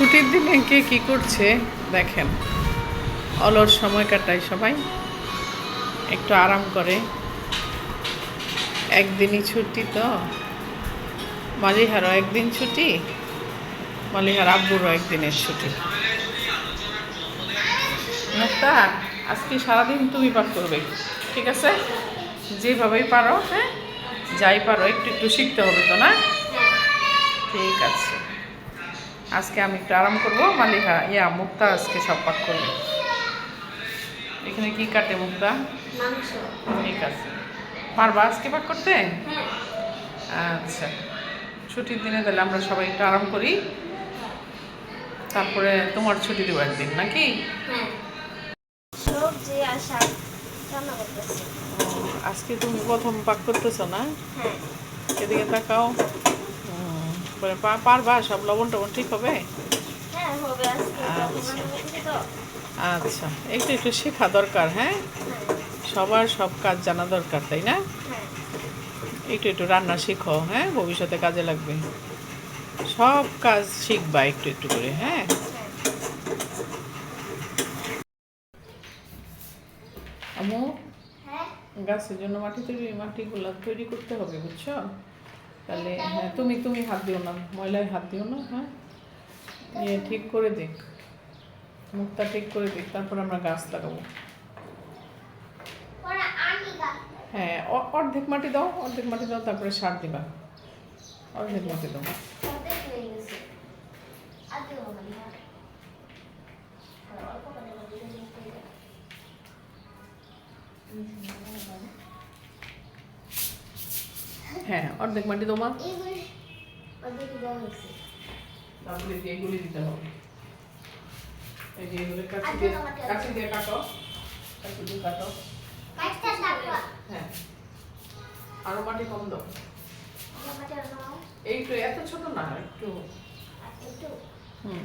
ছুটির দিনে কে কি করছে, দেখেন। অলস সময় কাটায় সবাই। একটু আরাম করে। একদিনই ছুটি তো। মালিহারও একদিন ছুটি। মালিহার আব্বুরও একদিনের ছুটি। মুক্তা আজকে সারাদিন তুমি পাঠ করবে। ঠিক আছে? যেভাবেই পারো হ্যাঁ? যাই পারো, একটু একটু শিখতে হবে তো, না? ঠিক আছে। আজকে আমি একটু আরাম করব। মালিহা ইয়া মুক্তা আজকে সব পাক করবে। এখানে কি কাটে মুক্তা? ঠিক আছে। পারবা আজকে পাক করতে? আচ্ছা। ছুটির দিনে তাহলে আমরা সবাই একটু আরাম করি। তারপরে তোমার ছুটি দেবো একদিন নাকি? হ্যাঁ। আজকে তুমি প্রথম পাক করতেছো না? হ্যাঁ। এদিকে তাকাও। পারবা সব লবণ টবণ ঠিক হবে? হ্যাঁ আচ্ছা। আচ্ছা। একটু একটু শেখা দরকার হ্যাঁ? সবার সব কাজ জানা দরকার তাই না? হ্যাঁ। একটু একটু রান্না শিখো হ্যাঁ? ভবিষ্যতে কাজে লাগবে। সব কাজ শিখবা একটু একটু করে হ্যাঁ? আমু হ্যাঁ? গাছের জন্য মাটি তৈরি মাটিগুলো তৈরি করতে হবে বুঝছ? তাহলে হ্যাঁ তুমি তুমি হাত দিও না ময়লায় হাত দিও না হ্যাঁ? ইয়ে ঠিক করে দিক মুখটা ঠিক করে দিক তারপর আমরা গাছ লাগাবো। হ্যাঁ অর্ধেক মাটি দাও অর্ধেক মাটি দাও তারপরে সার দিবা। অর্ধেক মাটি দাও। দেবো না হ্যাঁ অর্ধেক মাটি তারপরে এগুলি দিতে হবে। এই যে এগুলো কাছি দিয়ে দিয়ে কাটো। কাছি দিয়ে কাটো। হ্যাঁ। আরও মাটি কম দাও। এই তো এত ছোট না একটু। হুম।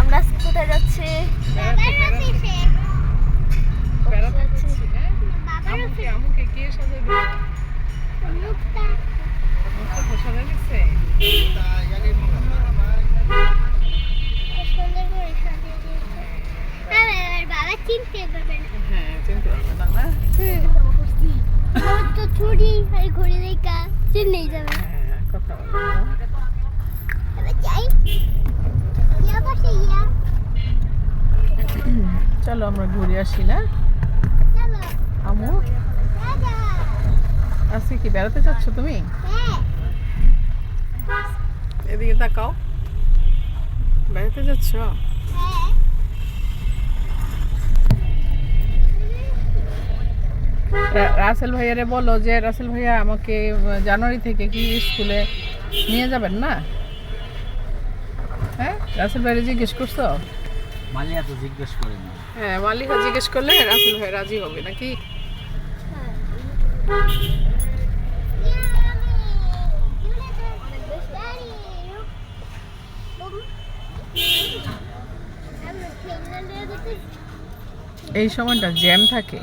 আমরা কোথায় যাচ্ছি? বাবা চিনতে পারবে না। হ্যাঁ চিনতে পারবে না না আমার তো ছুরি আর ঘড়ি দেখা চিনেই যাবে কথা যাই ইয়া বসে ইয়া চলো আমরা ঘুরে আসি না? আমু? আজকে কি বেড়াতে যাচ্ছ তুমি? হ্যাঁ। এদিকে তাকাও। বেড়াতে যাচ্ছ? হ্যাঁ। রা- রাসেল ভাইয়ারে বলো যে রাসেল ভাইয়া আমাকে জানুয়ারি থেকে কি স্কুলে নিয়ে যাবেন না? হ্যাঁ? রাসেল ভাইয়ারে জিজ্ঞেস করছ? মালিয়া তো জিজ্ঞেস করে না। হ্যাঁ মালিকা জিজ্ঞেস করলে রাসেল ভাই রাজি হবে নাকি? এই সময়টা জ্যাম থাকে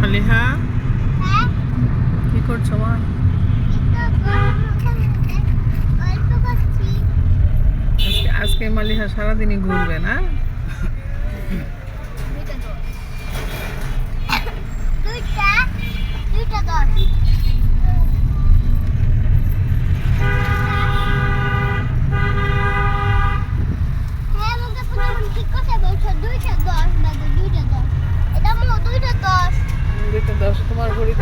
মালিহা কি করছ মা? আজকে মালিহা সারাদিনই ঘুরবে না?